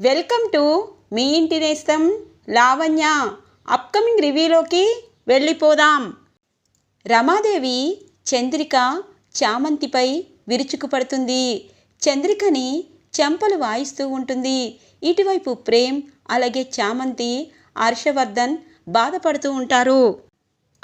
Welcome to me ఇంటి నేస్తం Lavanya. Upcoming రివ్యూలోకి వెళ్ళిపోదాం. రమాదేవి చంద్రిక చామంతిపై విరుచుకుపడుతుంది. చంద్రికని చెంపలు వాయిస్తూ ఉంటుంది. ఇటువైపు ప్రేమ్ అలాగే చామంతి హర్షవర్ధన్ బాధపడుతూ ఉంటారు.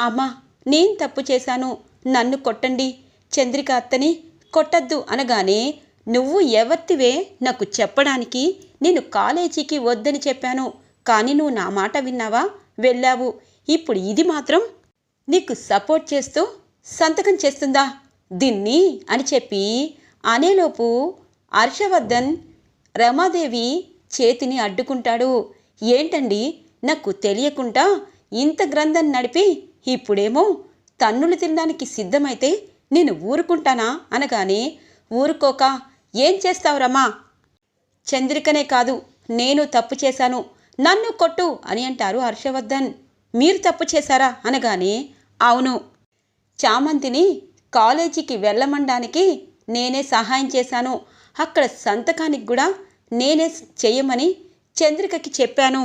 అమ్మా నేను తప్పు చేశాను. నన్ను కొట్టండి. చంద్రిక అత్తని కొట్టద్దు అనగానే నువ్వు ఎవరితివే నాకు చెప్పడానికి నేను కాలేజీకి వద్దని చెప్పాను. కానీ నువ్వు నా మాట విన్నావా? వెళ్ళావు. ఇప్పుడు ఇది మాత్రం నీకు సపోర్ట్ చేస్తూ సంతకం చేస్తుందా? దీన్ని అని చెప్పి అనేలోపు హర్షవర్ధన్ రమాదేవి చేతిని అడ్డుకుంటాడు. ఏంటండి? నాకు తెలియకుండా ఇంత గ్రంథం నడిపి ఇప్పుడేమో తన్నులు తినడానికి సిద్ధమైతే నేను ఊరుకుంటానా? అనగానే ఊరుకోక. ఏం చేస్తావు రమా? చంద్రికనే కాదు నేను తప్పు చేశాను నన్ను కొట్టు అని అంటారు హర్షవర్ధన్. మీరు తప్పు చేశారా? అనగానే అవును. చామంతిని కాలేజీకి వెళ్ళమండానికి నేనే సహాయం చేశాను. అక్కడ సంతకానికి కూడా నేనే చేయమని చంద్రికకి చెప్పాను.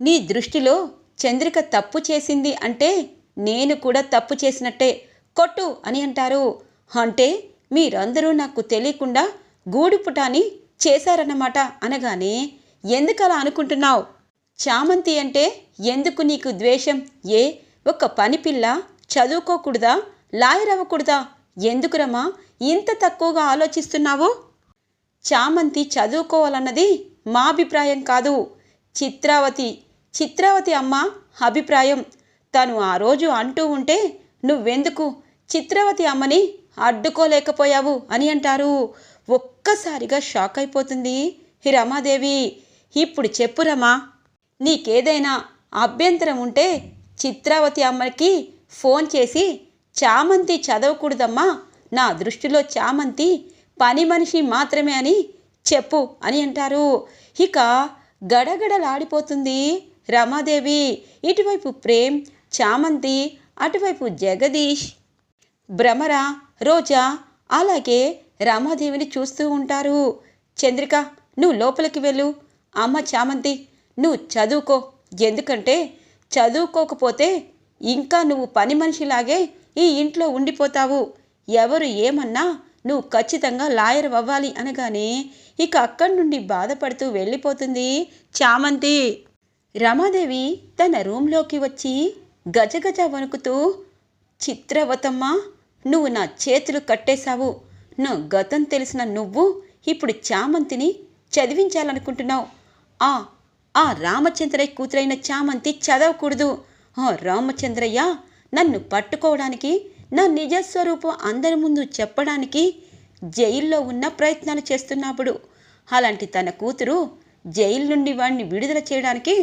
నీ దృష్టిలో చంద్రిక తప్పు చేసింది అంటే నేను కూడా తప్పు చేసినట్టే కొట్టు అని అంటారు. అంటే మీరందరూ నాకు తెలియకుండా గూడుపుటాని చేశారన్నమాట అనగానే ఎందుకలా అనుకుంటున్నావు? చామంతి అంటే ఎందుకు నీకు ద్వేషం? ఏ? ఒక పని పిల్ల? చదువుకోకూడదా? లాయర్ అవ్వకూడదా? ఎందుకురమ్మా ఇంత తక్కువగా ఆలోచిస్తున్నావు? చామంతి చదువుకోవాలన్నది మా అభిప్రాయం కాదు. చిత్రావతి చిత్రావతి అమ్మ అభిప్రాయం. తను ఆ రోజు అంటూ ఉంటే నువ్వెందుకు? చిత్రావతి అమ్మని అడ్డుకోలేకపోయావు అని అంటారు. ఒక్కసారిగా షాక్ అయిపోతుంది రమాదేవి ఇప్పుడు చెప్పు రమా నీకేదైనా అభ్యంతరం ఉంటే చిత్రావతి అమ్మకి ఫోన్ చేసి చామంతి చదవకూడదమ్మా నా దృష్టిలో చామంతి పని మనిషి మాత్రమే అని చెప్పు అని అంటారు. ఇక గడగడలాడిపోతుంది రమాదేవి. ఇటువైపు ప్రేమ్ చామంతి అటువైపు జగదీష్ భ్రమర రోజా అలాగే రమాదేవిని చూస్తూ ఉంటారు. చంద్రిక నువ్వు లోపలికి వెళ్ళు. అమ్మ చామంతి నువ్వు చదువుకో. ఎందుకంటే చదువుకోకపోతే ఇంకా నువ్వు పని మనిషిలాగే ఈ ఇంట్లో ఉండిపోతావు. ఎవరు ఏమన్నా నువ్వు ఖచ్చితంగా లాయర్ అవ్వాలి అనగానే ఇక అక్కడి నుండి బాధపడుతూ వెళ్ళిపోతుంది చామంతి. రమాదేవి తన రూంలోకి వచ్చి గజగజ వణుకుతూ చిత్రవతమ్మ నువ్వు నా చేతులు కట్టేశావు. నా గతం తెలిసిన నువ్వు ఇప్పుడు చామంతిని చదివించాలనుకుంటున్నావు. ఆ ఆ రామచంద్రయ్య కూతురైన చామంతి చదవకూడదు. ఆ రామచంద్రయ్య నన్ను పట్టుకోవడానికి నా నిజస్వరూపం అందరి ముందు చెప్పడానికి జైల్లో ఉన్న ప్రయత్నాలు చేస్తున్నప్పుడు అలాంటి తన కూతురు జైలు నుండి వాడిని విడుదల చేయడానికి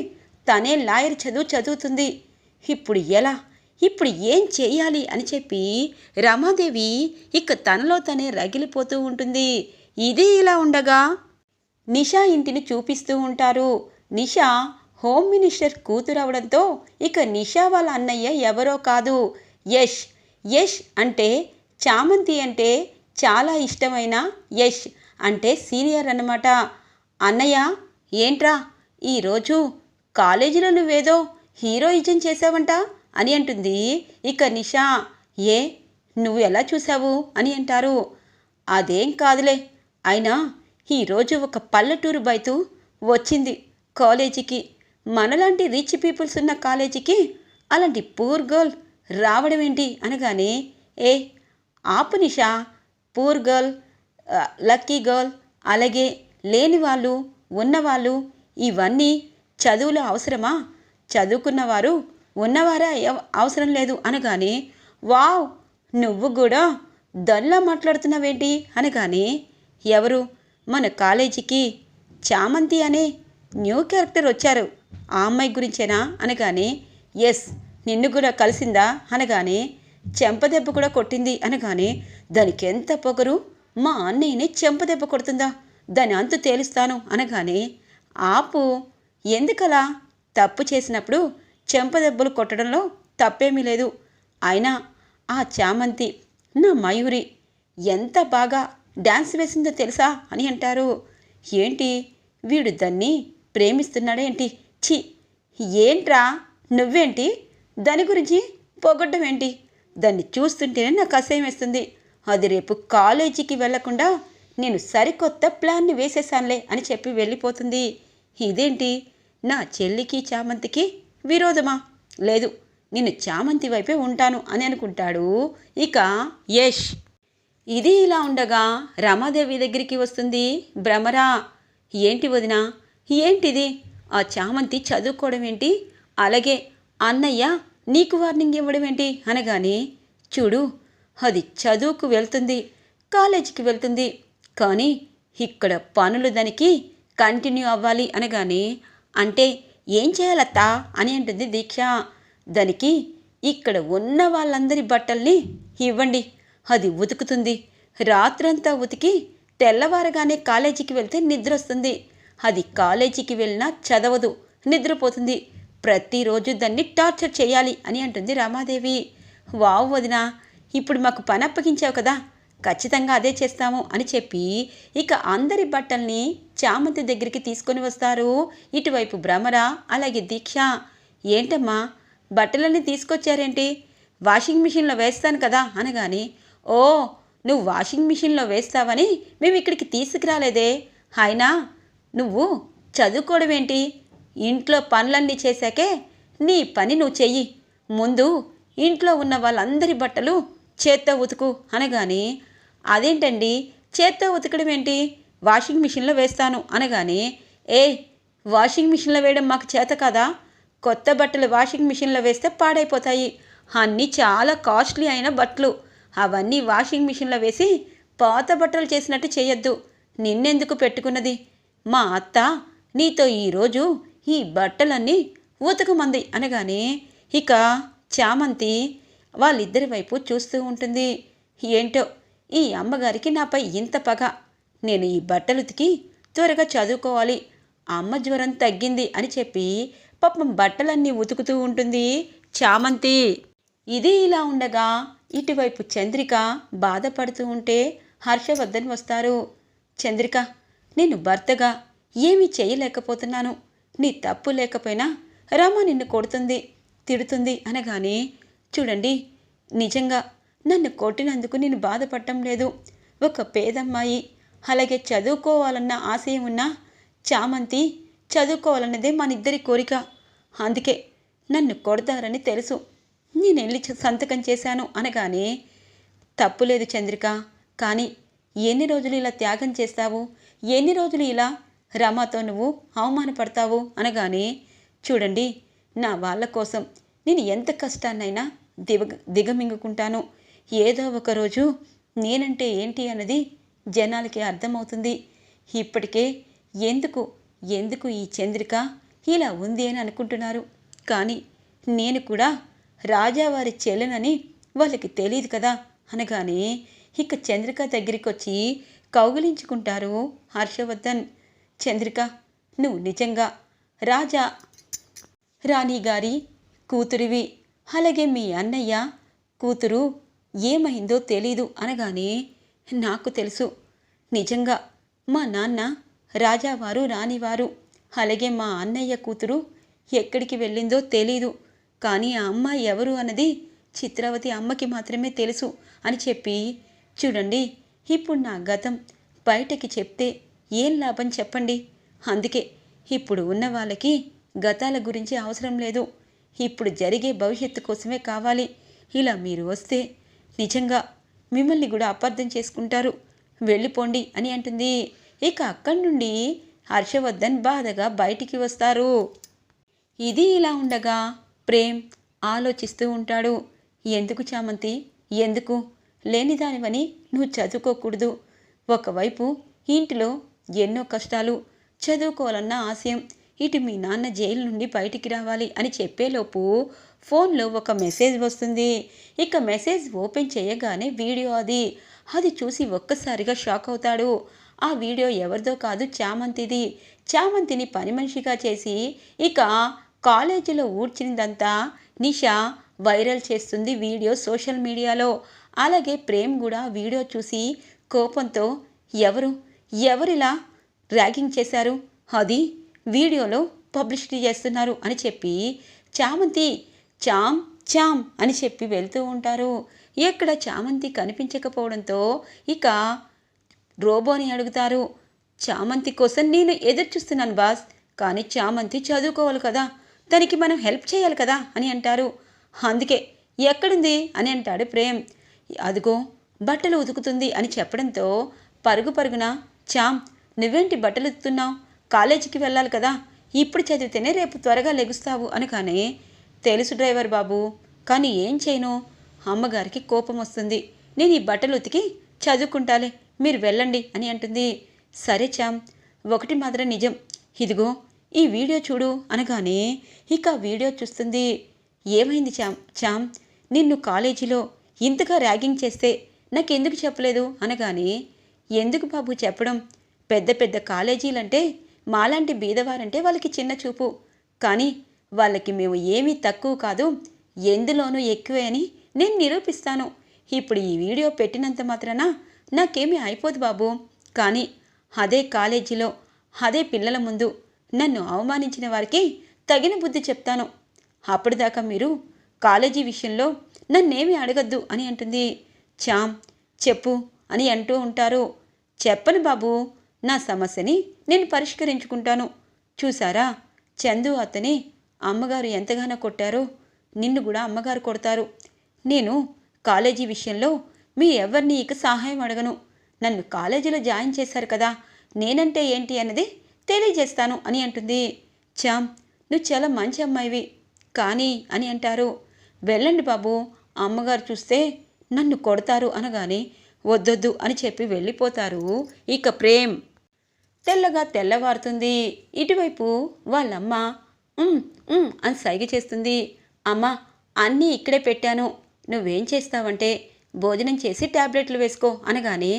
తనే లాయర్ చదువు చదువుతుంది. ఇప్పుడు ఎలా? ఇప్పుడు ఏం చేయాలి అని చెప్పి రమాదేవి ఇక తనలో తనే రగిలిపోతూ ఉంటుంది. ఇది ఇలా ఉండగా నిషా ఇంటిని చూపిస్తూ ఉంటారు. నిషా హోమ్ మినిస్టర్ కూతురు అవడంతో ఇక నిషా వాళ్ళ అన్నయ్య ఎవరో కాదు. యష్ యష్ అంటే చామంతి అంటే చాలా ఇష్టమైన యష్ అంటే సీనియర్ అన్నమాట. అన్నయ్య ఏంట్రా ఈరోజు కాలేజీలో నువ్వేదో హీరోయిజం చేసావంట అని అంటుంది. ఇక నిషా ఏ నువ్వు ఎలా చూసావు అని అంటారు. అదేం కాదులే. అయినా ఈరోజు ఒక పల్లెటూరు బయతు వచ్చింది కాలేజీకి. మనలాంటి రిచ్ పీపుల్స్ ఉన్న కాలేజీకి అలాంటి పూర్ గర్ల్ రావడం ఏంటి? అనగానే ఏ ఆపు Nisha. Poor girl lucky girl అలాగే లేని వాళ్ళు ఉన్నవాళ్ళు ఇవన్నీ చదువులో అవసరమా? చదువుకున్నవారు ఉన్నవారా అవసరం లేదు అనగానే వావ్ నువ్వు కూడా దొల్లా మాట్లాడుతున్నావేంటి? అనగానే ఎవరు? మన కాలేజీకి చామంతి అనే న్యూ క్యారెక్టర్ వచ్చారు. ఆ అమ్మాయి గురించేనా? అనగానే ఎస్ నిన్ను కూడా కలిసిందా? అనగానే చెంపదెబ్బ కూడా కొట్టింది. అనగానే దానికి ఎంత పొగరు? మా అన్నయ్యని చెంపదెబ్బ కొడుతుందా? దాని అంతు తేలుస్తాను. అనగానే ఆపు ఎందుకలా? తప్పు చేసినప్పుడు చెంపదెబ్బలు కొట్టడంలో తప్పేమీ లేదు. అయినా ఆ చామంతి నా మయూరి ఎంత బాగా డ్యాన్స్ వేసిందో తెలుసా అని అంటారు. ఏంటి? వీడు దాన్ని ప్రేమిస్తున్నాడేంటి? ఛీ! ఏంట్రా? నువ్వేంటి? దాని గురించి పొగడ్డం ఏంటి దాన్ని చూస్తుంటేనే నాకు అసహ్యం వేస్తుంది. అది రేపు కాలేజీకి వెళ్ళకుండా నేను సరికొత్త ప్లాన్ని వేసేసానులే అని చెప్పి వెళ్ళిపోతుంది. ఇదేంటి? నా చెల్లికి చామంతికి విరోధమా? లేదు నేను చామంతి వైపే ఉంటాను అని అనుకుంటాడు. ఇక యష్. ఇది ఇలా ఉండగా రమాదేవి దగ్గరికి వస్తుంది. భ్రమరా ఏంటి వదినా? ఏంటిది? ఆ చామంతి చదువుకోవడం ఏంటి? అలాగే అన్నయ్య నీకు వార్నింగ్ ఇవ్వడం ఏంటి? అనగానే చూడు అది చదువుకు వెళ్తుంది కాలేజీకి వెళ్తుంది. కానీ ఇక్కడ పనులు దానికి కంటిన్యూ అవ్వాలి అనగానే అంటే ఏం చేయాలత్తా అని అంటుంది దీక్ష. దానికి ఇక్కడ ఉన్న వాళ్ళందరి బట్టల్ని ఇవ్వండి అది ఉతుకుతుంది. రాత్రంతా ఉతికి తెల్లవారగానే కాలేజీకి వెళ్తే నిద్ర వస్తుంది అది కాలేజీకి వెళ్ళినా చదవదు నిద్రపోతుంది. ప్రతిరోజు దాన్ని టార్చర్ చేయాలి అని అంటుంది రామాదేవి. వావ్ వదినా ఇప్పుడు మాకు పని అప్పగించావు కదా ఖచ్చితంగా అదే చేస్తాము అని చెప్పి ఇక అందరి బట్టల్ని చామంతి దగ్గరికి తీసుకొని వస్తారు. ఇటువైపు భ్రమర అలాగే దీక్ష. ఏంటమ్మా బట్టలన్నీ తీసుకొచ్చారేంటి? వాషింగ్ మిషన్లో వేస్తాను కదా అనగాని ఓ నువ్వు వాషింగ్ మిషన్లో వేస్తావని మేము ఇక్కడికి తీసుకురాలేదే. అయినా నువ్వు చదువుకోవడం ఏంటి ఇంట్లో పనులన్నీ చేశాకే నీ పని నువ్వు చెయ్యి. ముందు ఇంట్లో ఉన్న వాళ్ళందరి బట్టలు చేత్తో ఉతుకు అనగానే అదేంటండి? చేత్తో ఉతకడం ఏంటి వాషింగ్ మిషన్లో వేస్తాను అనగానే ఏ వాషింగ్ మిషన్లో వేయడం మాకు చేత కదా? కొత్త బట్టలు వాషింగ్ మిషన్లో వేస్తే పాడైపోతాయి. అన్నీ చాలా కాస్ట్లీ అయిన బట్టలు. అవన్నీ వాషింగ్ మిషన్లో వేసి పాత బట్టలు చేసినట్టు చేయొద్దు. నిన్నెందుకు పెట్టుకున్నది? మా అత్త నీతో ఈరోజు ఈ బట్టలన్నీ ఉతకమంది అనగానే ఇక చామంతి వాళ్ళిద్దరి వైపు చూస్తూ ఉంటుంది. ఏంటో ఈ అమ్మగారికి నాపై ఇంత పగ నేను ఈ బట్టలు ఉతికి త్వరగా చదువుకోవాలి. అమ్మ జ్వరం తగ్గింది అని చెప్పి పాపం బట్టలన్నీ ఉతుకుతూ ఉంటుంది చామంతి. ఇది ఇలా ఉండగా ఇటువైపు చంద్రిక బాధపడుతూ ఉంటే హర్షవర్ధన్ వస్తారు. చంద్రిక నేను భర్తగా ఏమీ చేయలేకపోతున్నాను. నీ తప్పు లేకపోయినా రమ నిన్ను కొడుతుంది తిడుతుంది అనగానే చూడండి నిజంగా నన్ను కొట్టినందుకు నేను బాధపడటం లేదు. ఒక పేదమ్మాయి అలాగే చదువుకోవాలన్న ఆశయం ఉన్న చామంతి చదువుకోవాలన్నదే మనిద్దరి కోరిక. అందుకే నన్ను కొడతారని తెలుసు. నేను వెళ్ళి సంతకం చేశాను అనగానే తప్పులేదు చంద్రిక కానీ ఎన్ని రోజులు ఇలా త్యాగం చేస్తావు? ఎన్ని రోజులు ఇలా రమాతో నువ్వు అవమానపడతావు? అనగానే చూడండి నా వాళ్ళ కోసం నేను ఎంత కష్టాన్నైనా దిగ దిగమింగుకుంటాను. ఏదో ఒక రోజు నేనంటే ఏంటి అన్నది జనాలకి అర్థమవుతుంది. ఇప్పటికే ఎందుకు ఎందుకు ఈ చంద్రిక ఇలా ఉంది అని అనుకుంటున్నారు? కానీ నేను కూడా రాజావారి చెల్లెనని వాళ్ళకి తెలియదు కదా అనగానే ఇక చంద్రిక దగ్గరికి వచ్చి కౌగిలించుకుంటారు హర్షవర్ధన్. చంద్రిక నువ్వు నిజంగా రాజా? రాణి గారి కూతురివి. అలాగే మీ అన్నయ్య కూతురు ఏమైందో తెలీదు అనగానే నాకు తెలుసు. నిజంగా మా నాన్న రాజావారు రానివారు అలాగే మా అన్నయ్య కూతురు ఎక్కడికి వెళ్ళిందో తెలీదు. కానీ ఆ అమ్మాయి ఎవరు అన్నది చిత్రావతి అమ్మకి మాత్రమే తెలుసు అని చెప్పి చూడండి ఇప్పుడు నా గతం బయటకి చెప్తే ఏం లాభం చెప్పండి? అందుకే ఇప్పుడు ఉన్న వాళ్ళకి గతాల గురించి అవసరం లేదు. ఇప్పుడు జరిగే భవిష్యత్తు కోసమే కావాలి. ఇలా మీరు వస్తే నిజంగా మిమ్మల్ని కూడా అపార్థం చేసుకుంటారు. వెళ్ళిపోండి అని అంటుంది. ఇక అక్కడి నుండి హర్షవర్ధన్ బాధగా బయటికి వస్తారు. ఇది ఇలా ఉండగా ప్రేమ్ ఆలోచిస్తూ ఉంటాడు. ఎందుకు చామంతి? ఎందుకు? లేనిదానివని నువ్వు చదువుకోకూడదు. ఒకవైపు ఇంటిలో ఎన్నో కష్టాలు చదువుకోవాలన్న ఆశయం. ఇటు మీ నాన్న జైలు నుండి బయటికి రావాలి అని చెప్పేలోపు ఫోన్లో ఒక మెసేజ్ వస్తుంది. ఇక మెసేజ్ ఓపెన్ చేయగానే వీడియో అది. అది చూసి ఒక్కసారిగా షాక్ అవుతాడు. ఆ వీడియో ఎవరిదో కాదు చామంతిది. చామంతిని పని మనిషిగా చేసి ఇక కాలేజీలో ఊడ్చినదంతా నిషా వైరల్ చేస్తుంది వీడియో సోషల్ మీడియాలో. అలాగే ప్రేమ్ కూడా వీడియో చూసి కోపంతో ఎవరు? ఎవరిలా ర్యాగింగ్ చేశారు? అది వీడియోలో పబ్లిసిటీ చేస్తున్నారు అని చెప్పి చామంతి చామ్ చామ్ అని చెప్పి వెళ్తూ ఉంటారు. ఎక్కడ చామంతి కనిపించకపోవడంతో ఇక రోబోని అడుగుతారు. చామంతి కోసం నేను ఎదురు చూస్తున్నాను బాస్ కానీ చామంతి చదువుకోవాలి కదా తనకి మనం హెల్ప్ చేయాలి కదా అని అంటారు. అందుకే ఎక్కడుంది అని అంటాడు ప్రేమ్. అదిగో బట్టలు ఉతుకుతుంది అని చెప్పడంతో పరుగు పరుగున చామ్ నువ్వేంటి బట్టలు ఉతుకుతున్నావు? కాలేజీకి వెళ్ళాలి కదా ఇప్పుడు చదివితేనే రేపు త్వరగా లెగుస్తావు అనగానే తెలుసు డ్రైవర్ బాబు. కానీ ఏం చేయను? అమ్మగారికి కోపం వస్తుంది. నేను ఈ బట్టలు ఉతికి చదువుకుంటాలే. మీరు వెళ్ళండి అని అంటుంది. సరే చామ్ ఒకటి మాత్రం నిజం. ఇదిగో ఈ వీడియో చూడు అనగానే ఇక ఆ వీడియో చూస్తుంది. ఏమైంది చామ్ చామ్ నిన్ను కాలేజీలో ఇంతగా ర్యాగింగ్ చేస్తే నాకెందుకు చెప్పలేదు? అనగానే ఎందుకు బాబు చెప్పడం? పెద్ద పెద్ద కాలేజీలంటే మాలాంటి బీదవారంటే వాళ్ళకి చిన్న చూపు. కానీ వాళ్ళకి మేము ఏమీ తక్కువ కాదు ఎందులోనూ ఎక్కువే అని నేను నిరూపిస్తాను. ఇప్పుడు ఈ వీడియో పెట్టినంత మాత్రాన నాకేమీ అయిపోదు బాబు. కానీ అదే కాలేజీలో అదే పిల్లల ముందు నన్ను అవమానించిన వారికి తగిన బుద్ధి చెప్తాను. అప్పటిదాకా మీరు కాలేజీ విషయంలో నన్నేమీ అడగద్దు అని అంటుంది. చామ్ చెప్పు అని అంటూ ఉంటారు. చెప్పను బాబు నా సమస్యని నేను పరిష్కరించుకుంటాను. చూసారా? చందు అతని అమ్మగారు ఎంతగానో కొట్టారో నిన్ను కూడా అమ్మగారు కొడతారు. నేను కాలేజీ విషయంలో మీ ఎవరిని ఇక సహాయం అడగను. నన్ను కాలేజీలో జాయిన్ చేశారు కదా నేనంటే ఏంటి అన్నది తెలియజేస్తాను అని అంటుంది. చామ్ నువ్వు చాలా మంచి అమ్మాయివి. కానీ అని అంటారు. వెళ్ళండి బాబు అమ్మగారు చూస్తే నన్ను కొడతారు అనగానే వద్దొద్దు అని చెప్పి వెళ్ళిపోతారు. ఇక ప్రేమ్ తెల్లగా తెల్లవారుతుంది. ఇటువైపు వాళ్ళమ్మ అని సైగ చేస్తుంది. అమ్మ అన్నీ ఇక్కడే పెట్టాను. నువ్వేం చేస్తావంటే భోజనం చేసి టాబ్లెట్లు వేసుకో అనగానే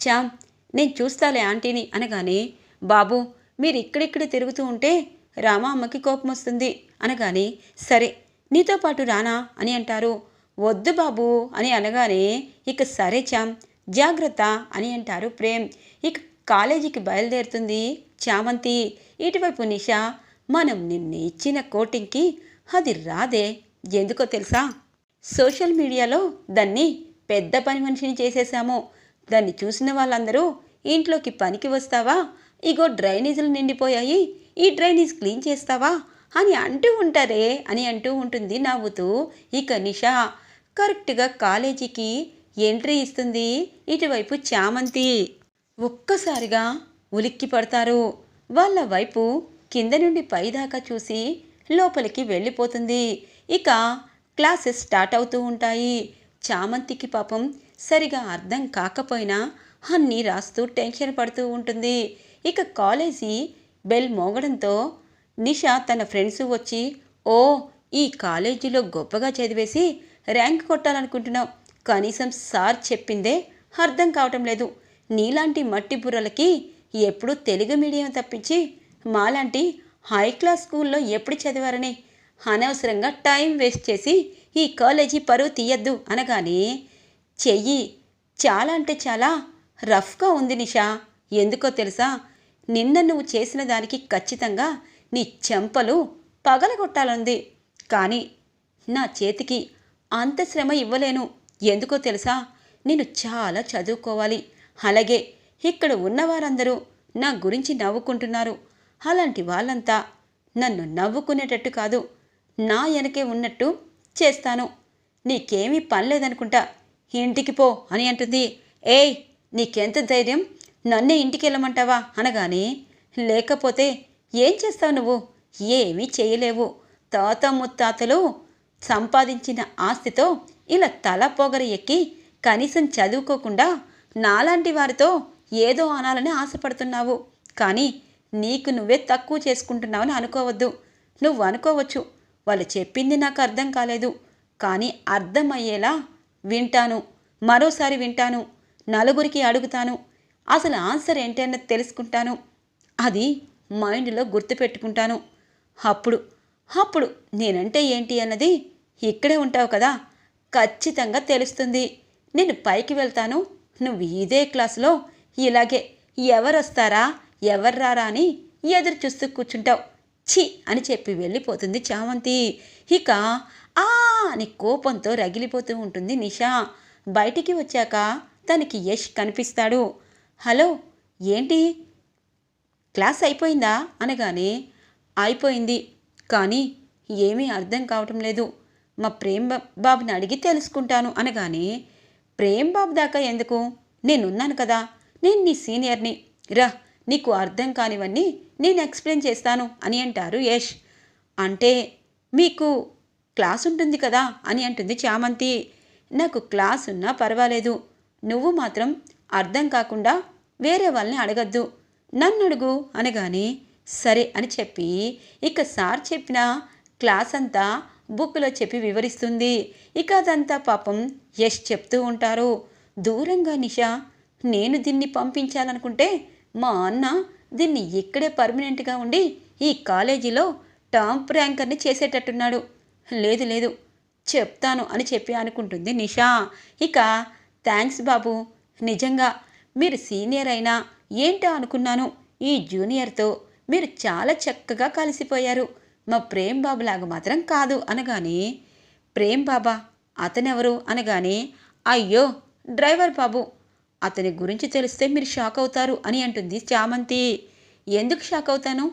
చామ్ నేను చూస్తాలే ఆంటీని అనగానే బాబు మీరు ఇక్కడిక్కడ తిరుగుతూ ఉంటే రామా అమ్మకి కోపం వస్తుంది అనగానే సరే నీతో పాటు రానా అని అంటారు. వద్దు బాబు అని అనగానే ఇక సరే చామ్ జాగ్రత్త అని అంటారు ప్రేమ్. ఇక కాలేజీకి బయలుదేరుతుంది చామంతి. ఇటువైపు నిషా మనం నిన్న ఇచ్చిన కోటింగ్కి అది రాదే. ఎందుకో తెలుసా? సోషల్ మీడియాలో దాన్ని పెద్ద పని మనిషిని చేసేసాము. దాన్ని చూసిన వాళ్ళందరూ ఇంట్లోకి పనికి వస్తావా? ఇగో డ్రైనేజీలు నిండిపోయాయి. ఈ డ్రైనేజ్ క్లీన్ చేస్తావా? అని అంటూ ఉంటారే అని అంటూ ఉంటుంది నవ్వుతూ ఇక నిషా. కరెక్ట్గా కాలేజీకి ఎంట్రీ ఇస్తుంది ఇటువైపు చామంతి. ఒక్కసారిగా ఉలిక్కి పడతారు వాళ్ళ వైపు కింద నుండి పైదాకా చూసి లోపలికి వెళ్ళిపోతుంది. ఇక క్లాసెస్ స్టార్ట్ అవుతూ ఉంటాయి. చామంతికి పాపం సరిగా అర్థం కాకపోయినా అన్నీ రాస్తూ టెన్షన్ పడుతూ ఉంటుంది. ఇక కాలేజీ బెల్ మోగడంతో నిషా తన ఫ్రెండ్స్ వచ్చి ఓ ఈ కాలేజీలో గొప్పగా చదివేసి ర్యాంక్ కొట్టాలనుకుంటున్నావు కనీసం సార్ చెప్పిందే అర్థం కావటం లేదు. నీలాంటి మట్టి బుర్రలకి ఎప్పుడూ తెలుగు మీడియం తప్పించి మాలాంటి హై క్లాస్ స్కూల్లో ఎప్పుడు చదివారని? అనవసరంగా టైం వేస్ట్ చేసి ఈ కాలేజీ పరువు తీయద్దు అనగానే చెయ్యి చాలా అంటే చాలా రఫ్గా ఉంది నిషా. ఎందుకో తెలుసా? నిన్న నువ్వు చేసిన దానికి ఖచ్చితంగా నీ చెంపలు పగలగొట్టాలంది. కానీ నా చేతికి అంత శ్రమ ఇవ్వలేను. ఎందుకో తెలుసా? నేను చాలా చదువుకోవాలి. అలాగే ఇక్కడ ఉన్నవారందరూ నా గురించి నవ్వుకుంటున్నారు. అలాంటి వాళ్ళంతా నన్ను నవ్వుకునేటట్టు కాదు నా వెనకే ఉన్నట్టు చేస్తాను. నీకేమీ పనిలేదనుకుంటా ఇంటికి పో అని అంటుంది. ఏయ్ నీకెంత ధైర్యం? నన్నే ఇంటికి వెళ్ళమంటావా? అనగానే లేకపోతే ఏం చేస్తావు నువ్వు? ఏమీ చేయలేవు. తాత ముత్తాతలు సంపాదించిన ఆస్తితో ఇలా తల పొగర ఎక్కి కనీసం చదువుకోకుండా నాలాంటి వారితో ఏదో అనాలని ఆశపడుతున్నావు. కానీ నీకు నువ్వే తక్కువ చేసుకుంటున్నావని అనుకోవద్దు. నువ్వు అనుకోవచ్చు. వాళ్ళు చెప్పింది నాకు అర్థం కాలేదు. కానీ అర్థమయ్యేలా వింటాను. మరోసారి వింటాను. నలుగురికి అడుగుతాను. అసలు ఆన్సర్ ఏంటన్నది తెలుసుకుంటాను. అది మైండ్లో గుర్తుపెట్టుకుంటాను అప్పుడు అప్పుడు నేనంటే ఏంటి అన్నది ఇక్కడే ఉంటావు కదా. ఖచ్చితంగా తెలుస్తుంది. నేను పైకి వెళ్తాను. నువ్వు ఇదే క్లాసులో ఇలాగే ఎవరొస్తారా? ఎవర్రారా అని ఎదురు చూస్తూ కూర్చుంటావు. ఛీ! అని చెప్పి వెళ్ళిపోతుంది చామంతి. ఇక ఆ అని కోపంతో రగిలిపోతూ ఉంటుంది నిషా. బయటికి వచ్చాక తనకి యష్ కనిపిస్తాడు. హలో ఏంటి? క్లాస్ అయిపోయిందా? అనగానే అయిపోయింది. కానీ ఏమీ అర్థం కావటం లేదు. మా ప్రేమ్ బా- బాబుని అడిగి తెలుసుకుంటాను అనగానే ప్రేమ్ బాబు దాకా ఎందుకు? నేనున్నాను కదా. నేను నీ సీనియర్ని. రా నీకు అర్థం కానివన్నీ నేను ఎక్స్ప్లెయిన్ చేస్తాను అని అంటారు యష్. అంటే మీకు క్లాస్ ఉంటుంది కదా అని అంటుంది చామంతి. నాకు క్లాస్ ఉన్నా పర్వాలేదు. నువ్వు మాత్రం అర్థం కాకుండా వేరే వాళ్ళని అడగద్దు. నన్ను అడుగు అనగానే సరే అని చెప్పి ఇక సార్ చెప్పిన క్లాస్ అంతా బుక్లో చెప్పి వివరిస్తుంది. ఇక అదంతా పాపం యష్ చెప్తూ ఉంటారు. దూరంగా నిషా నేను దీన్ని పంపించాలనుకుంటే మా అన్న దీన్ని ఇక్కడే పర్మనెంట్గా ఉండి ఈ కాలేజీలో టాప్ ర్యాంకర్ని చేసేటట్టున్నాడు. లేదు లేదు చెప్తాను అని చెప్పి అనుకుంటుంది నిషా. ఇక థ్యాంక్స్ బాబు నిజంగా మీరు సీనియర్ అయినా ఏంటో అనుకున్నాను? ఈ జూనియర్తో మీరు చాలా చక్కగా కలిసిపోయారు. మా ప్రేమ్ బాబు లాగా మాత్రం కాదు అనగానే ప్రేమ్ బాబా అతనెవరు? అనగానే అయ్యో డ్రైవర్ బాబు అతని గురించి తెలిస్తే మీరు షాక్ అవుతారు అని అంటుంది చామంతి. ఎందుకు షాక్ అవుతాను?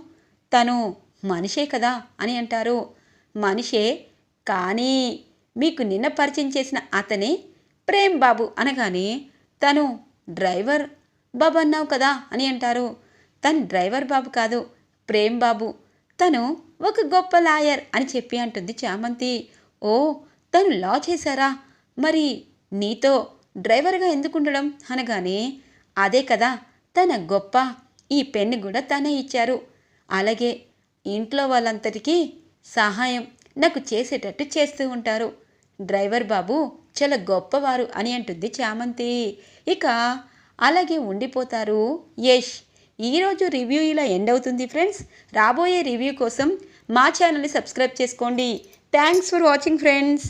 తను మనిషే కదా అని అంటారు. మనిషే కానీ మీకు నిన్న పరిచయం చేసిన అతనే ప్రేమ్ బాబు అనగానే తను డ్రైవర్ బాబు అన్నావు కదా అని అంటారు. తను డ్రైవర్ బాబు కాదు ప్రేమ్ బాబు. తను ఒక గొప్ప లాయర్ అని చెప్పి అంటుంది చామంతి. ఓ తను లా చేశారా? మరి నీతో డ్రైవర్గా ఎందుకు ఉండడం అనగానే అదే కదా తన గొప్ప ఈ పెన్ను కూడా తనే ఇచ్చారు. అలాగే ఇంట్లో వాళ్ళంతటికీ సహాయం నాకు చేసేటట్టు చేస్తూ ఉంటారు. డ్రైవర్ బాబు చాలా గొప్పవారు అని అంటుంది చామంతి. ఇక అలాగే ఉండిపోతారు యష్. ఈరోజు రివ్యూ ఇలా ఎండ్ అవుతుంది ఫ్రెండ్స్. రాబోయే రివ్యూ కోసం మా ఛానల్ని సబ్స్క్రైబ్ చేసుకోండి. Thanks for watching friends.